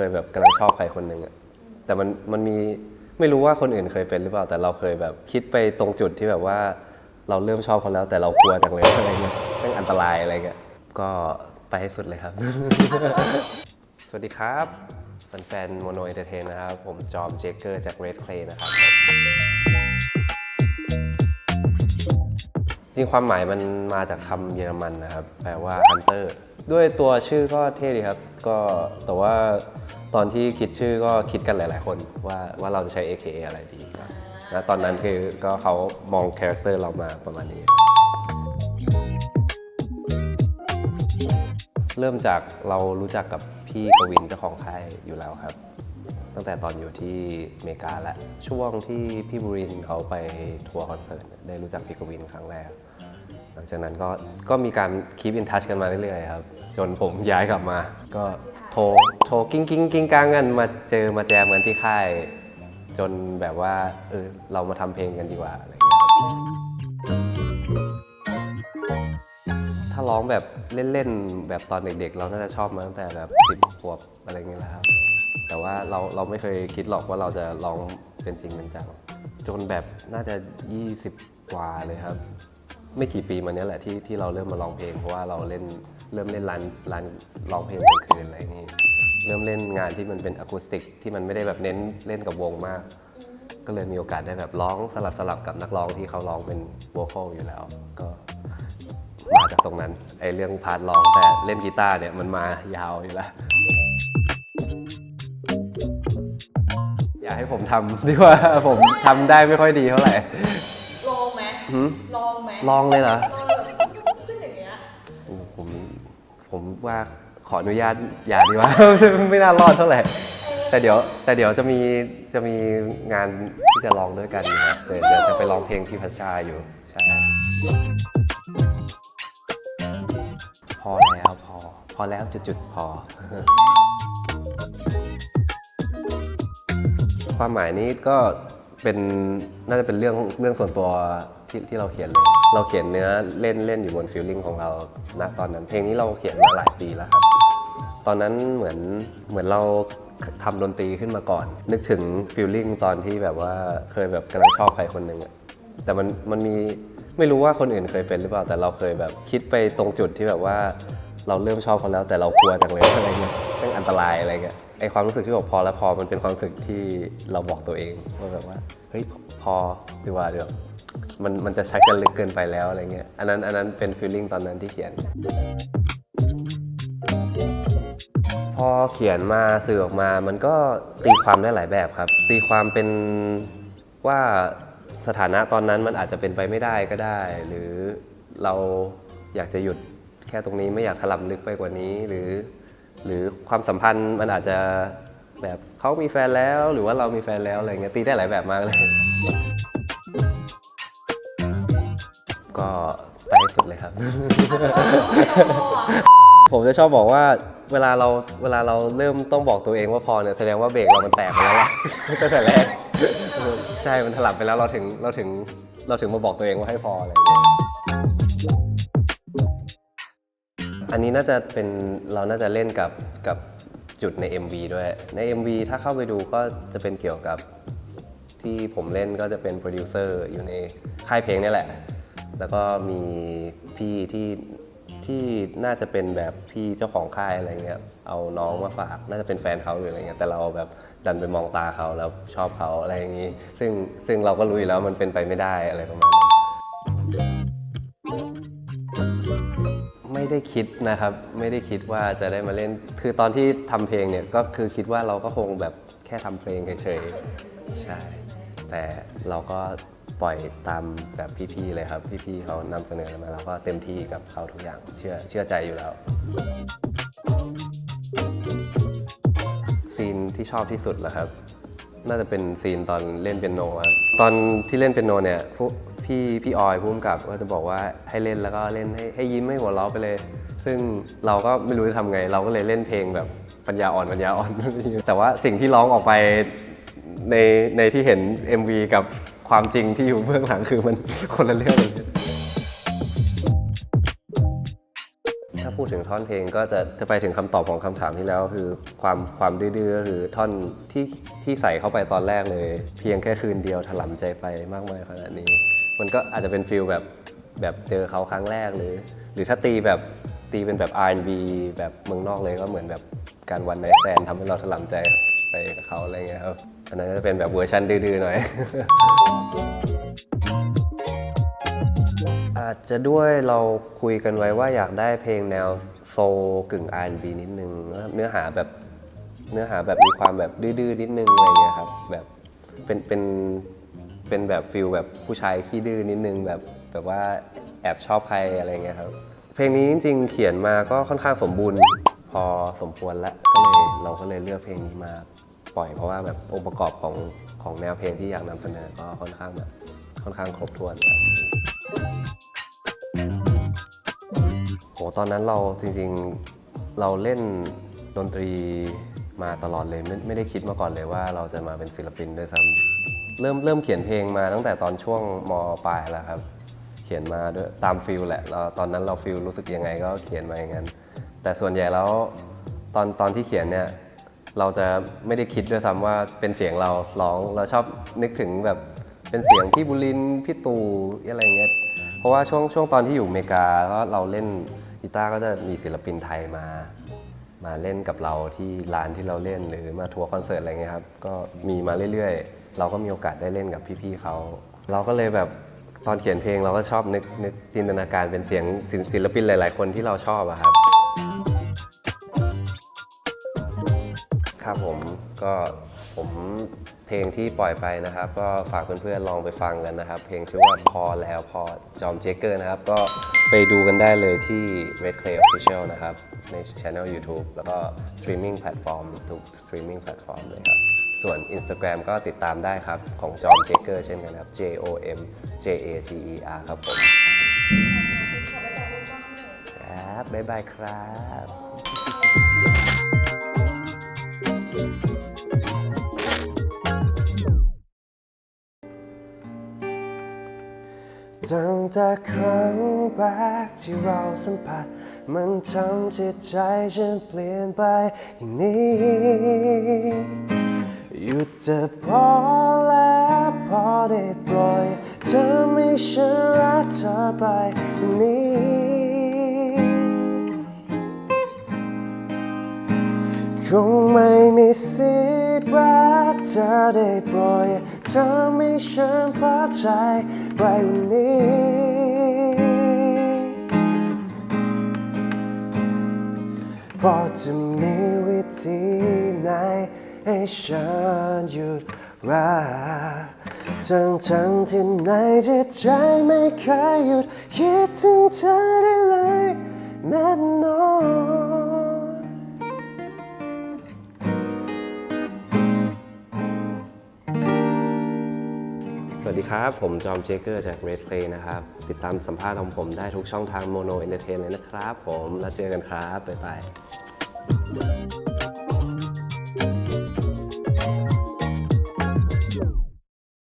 เคยแบบกำลังชอบใครคนหนึ่งอะแต่มันมันมีไม่รู้ว่าคนอื่นเคยเป็นหรือเปล่าแต่เราเคยแบบคิดไปตรงจุดที่แบบว่า เราเริ่มชอบเขาแล้วแต่เรากลัวจังเลยอะไรเงี้ยเรื่องอันตรายอะไรเงี้ยก็ไปให้สุดเลยครับ สวัสดีครับแฟนๆโมโนเอนเตอร์เทนนะครับ ผมจอมเจเกอร์จาก Red Clay นะครับ จริงความหมายมันมาจากคำเยอรมันนะครับ แปลว่า hunter ด้วยตัวชื่อก็เท่ดีครับ ก็แต่ว่าตอนที่คิดชื่อก็คิดกันหลาย ๆ คนว่าว่าเราจะใช้ AKA อะไรดีแล้วตอนนั้นคือก็เขามองคาแรคเตอร์เรามาประมาณนี้ เริ่มจากเรารู้จักกับพี่กวินเจ้าของค่ายอยู่แล้วครับ ตั้งแต่ตอนอยู่ที่อเมริกาแล้วช่วงที่พี่บุรินเขาไปทัวร์คอนเสิร์ตได้รู้จักพี่กวินครั้งแรก ลังจากนั้นก็ก็มีการคีปอินทัชกันมาเรื่อยๆครับ จนผมย้ายกลับมา ก็โทรโทรกิ้งกิ้งกิ้งกางกันมาเจอมาแจมกันที่ค่าย จนแบบว่าเออเรามาทำเพลงกันดีกว่าอะไรอย่างเงี้ยครับถ้าร้องแบบเล่นๆแบบตอนเด็กๆ เราน่าจะชอบมาตั้งแต่แบบสิบขวบอะไรเงี้ยแล้วครับแต่ว่าเราเราไม่เคยคิดหรอกว่าเราจะร้องเป็นจริงเป็นจังจนแบบน่าจะ 20 กว่าเลยครับ ไม่กี่ปีมานี้แหละที่ที่เราเริ่มมาร้องเพลงเพราะว่าเราเล่นเริ่มเล่นร้านร้านร้องเพลงกลางคืนอะไรอย่างนี้เริ่มเล่นงานที่มันเป็นอะคูสติกที่มันไม่ได้แบบเน้นเล่นกับวงมาก ก็เลยมีโอกาสได้แบบร้องสลับสลับกับนักร้องที่เขาร้องเป็นโวคอลอยู่แล้ว ก็มาจากตรงนั้นไอเรื่องพาร์ทร้องแต่เล่นกีตาร์เนี่ยมันมายาวอยู่แล้วอยากให้ผมทำดีกว่าผมทำได้ไม่ค่อยดีเท่าไหร่ หมหืม ลองไหมลองเลยเหรอ ลองแบบขึ้นอย่างเงี้ยโอ้ผมผมว่าขออนุญาตอย่าดีกว่า ไม่น่ารอดเท่าไหร่ แต่เดี๋ยวแต่เดี๋ยวจะมีจะมีงานที่จะร้องด้วยกันอยู่ครับเดี๋ยวเดี๋ยวจะไปร้องเพลงที่พัชชาอยู่ ใช่ พอแล้วพอ พอแล้วจุดๆพอ ความหมายนี้ก็ เป็นน่าจะเป็นเรื่องเรื่องส่วนตัวที่ที่เราเขียนเลย เราเขียนเนื้อเล่นเล่นอยู่บนฟิลลิ่งของเราณตอนนั้น เพลงนี้เราเขียนมาหลายปีแล้วครับ ตอนนั้นเหมือนเหมือนเราทำดนตรีขึ้นมาก่อน นึกถึงฟิลลิ่งตอนที่แบบว่าเคยแบบกำลังชอบใครคนหนึ่งอะแต่มันมันมีไม่รู้ว่าคนอื่นเคยเป็นหรือเปล่าแต่เราเคยแบบคิดไปตรงจุดที่แบบว่า เราเริ่มชอบเขาแล้วแต่เรากลัวจังเลยอะไรเงี้ยเรื่องอัน ตรายอะไรเงี้ยไอความรู้สึกที่บอกพอแล้วพอมันเป็นความรู้สึกที่เราบอกตัวเองว่าแบบว่าเฮ้ยพอดีกว่าเดี๋ยวมันมันจะชักจะลึกเกินไปแล้วอะไรเงี้ยอันนั้นอันนั้นเป็นฟีลลิ่งตอนนั้นที่เขียน พอเขียนมาสื่อออกมามันก็ตีความได้หลายแบบครับ ตีความเป็นว่าสถานะตอนนั้นมันอาจจะเป็นไปไม่ได้ก็ได้ หรือเราอยากจะหยุดแค่ตรงนี้ไม่อยากถลำลึกไปกว่านี้หรือ หรือความสัมพันธ์มันอาจจะแบบเขามีแฟนแล้วหรือว่าเรามีแฟนแล้วอะไรเงี้ยตีได้หลายแบบมากเลย ก็ไปสุดเลยครับ ผมจะชอบบอกว่าเวลาเราเวลาเราเริ่มต้องบอกตัวเองว่าพอเนี่ยแสดงว่าเบรกเรามันแตกไปแล้วล่ะตั้งแต่แรกใช่มันถลับไปแล้วเราถึงเราถึงเราถึงมาบอกตัวเองว่าให้พออะไรอย่างเงี้ย อันนี้น่าจะเป็นเราน่าจะเล่นกับกับจุดใน MV ด้วย ใน MV ถ้าเข้าไปดูก็จะเป็นเกี่ยวกับที่ผมเล่นก็จะเป็นโปรดิวเซอร์อยู่ในค่ายเพลงนี่แหละ แล้วก็มีพี่ที่ที่น่าจะเป็นแบบพี่เจ้าของค่ายอะไรเงี้ย เอาน้องมาฝาก น่าจะเป็นแฟนเขาหรืออะไรเงี้ย แต่เราแบบดันไปมองตาเขาแล้วชอบเขาอะไรอย่างงี้ ซึ่งซึ่งเราก็รู้อยู่แล้วมันเป็นไปไม่ได้อะไรประมาณนั้น ไม่ได้คิดนะครับ ไม่ได้คิดว่าจะได้มาเล่น คือตอนที่ทำเพลงเนี่ยก็คือคิดว่าเราก็คงแบบแค่ทำเพลงเฉยๆ ใช่ แต่เราก็ปล่อยตามแบบพี่ๆเลยครับ พี่ๆเขานำเสนอมาเราก็เต็มที่กับเขาทุกอย่างเชื่อเชื่อใจอยู่แล้ว ซีนที่ชอบที่สุดเหรอครับ น่าจะเป็นซีนตอนเล่นเปียโนครับตอนที่เล่นเปียโนเนี่ยพวก พี่พี่ออยพุ่มกับก็จะบอกว่าให้เล่นแล้วก็เล่นให้ให้ยิ้มให้หัวเราะไปเลย ซึ่งเราก็ไม่รู้จะทำไง เราก็เลยเล่นเพลงแบบปัญญาอ่อนปัญญาอ่อน แต่ว่าสิ่งที่ร้องออกไปในในที่เห็น MV กับความจริงที่อยู่เบื้องหลังคือมัน คนละเรื่องเลยถ้าพูดถึงท่อนเพลงก็จะจะไปถึงคำตอบของคำถามที่แล้ว คือความความดื้อๆก็คือท่อนที่ที่ใส่เข้าไปตอนแรกเลย เพียงแค่คืนเดียวถลำใจไปมากมายขนาดนี้ มันก็อาจจะเป็นฟิลแบบแบบเจอเขาครั้งแรกหรือ หรือถ้าตีแบบตีเป็นแบบ R&B แบบเมืองนอกเลยก็เหมือนแบบการวันไนแฟนทำให้เราถลำใจไปกับเขาอะไรเงี้ยครับอันนั้นจะเป็นแบบเวอร์ชันดื้อๆหน่อย อาจจะด้วยเราคุยกันไว้ว่าอยากได้เพลงแนวโซกึ่ง R&B นิดนึง เนื้อหาแบบเนื้อหาแบบมีความแบบดื้อๆนิดนึงอะไรเงี้ยครับแบบเป็นเป็น เป็นแบบฟิลแบบผู้ชายขี้ดื้อนิดนึงแบบแบบว่าแอบชอบใครอะไรเงี้ยครับ เพลงนี้จริงๆ เขียนมาก็ค่อนข้างสมบูรณ์พอสมควรแล้วก็เลยเราก็เลยเลือกเพลงนี้มาปล่อยเพราะว่าแบบองค์ประกอบของของแนวเพลงที่อยากนำเสนอก็ค่อนข้างแบบค่อนข้างครบถ้วนครับโหตอนนั้นเราจริงๆเราเล่นดนตรีมาตลอดเลยไม่ไม่ได้คิดมาก่อนเลยว่าเราจะมาเป็นศิลปินด้วยซ้ำ เริ่มเริ่มเขียนเพลงมาตั้งแต่ตอนช่วงมปลายแล้วครับ เขียนมาด้วยตามฟิลแหละเราตอนนั้นเราฟิลรู้สึกยังไงก็เขียนมาอย่างนั้น แต่ส่วนใหญ่แล้วตอนตอนที่เขียนเนี่ยเราจะไม่ได้คิดด้วยซ้ำว่าเป็นเสียงเราร้องเราชอบนึกถึงแบบเป็นเสียงพี่บุรินทร์พี่ตู่อะไรเงี้ยเพราะว่าช่วงช่วงตอนที่อยู่อเมริกาก็เราเล่นกีตาร์ก็จะมีศิลปินไทยมา มาเล่นกับเราที่ร้านที่เราเล่นหรือมาทัวร์คอนเสิร์ตอะไรเงี้ยครับก็มีมาเรื่อยๆ เราก็มีโอกาสได้เล่นกับพี่ๆเขา เราก็เลยแบบตอนเขียนเพลงเราก็ชอบนึกนึกจินตนาการเป็นเสียงศิลปินหลาย ๆ คนที่เราชอบอะครับ ครับผมก็ผมเพลงที่ปล่อยไปนะครับ ก็ฝากเพื่อนๆลองไปฟังกันนะครับ เพลงชื่อว่าพอแล้วพอจอมเจเกอร์นะครับ ก็ไปดูกันได้เลยที่ Red Clay Official นะครับ ใน Channel YouTube แล้วก็ Streaming Platform ทุก Streaming Platform เลยครับ ส่วน Instagram ก็ติดตามได้ครับ ของจอมเจเกอร์เช่นกันครับ J O M J A T E R ครับผมครับบ๊ายบายครับตั้งแต่ครั้งแรกที่เราสัมผัส มันทำจิตใจฉันเปลี่ยนไปอย่างนี้ จะพอแล้วพอได้ปล่อย เธอไม่ฉันรักเธอไปนี้ คงไม่มีสิทธิ์รักเธอได้ปล่อย เธอไม่ฉันพอใจไปวันนี้พอจะมีวิธีไหน ให้ฉันหยุดรักทั้งทั้งที่ในจิตใจไม่เคยหยุดคิดถึงเธอได้เลยแน่นอนสวัสดีครับ ผมจอมเจเกอร์จาก Red Play นะครับ ติดตามสัมภาษณ์ของผมได้ทุกช่องทาง Mono Entertain เลยนะครับผม แล้วเจอกันครับ บ๊ายบาย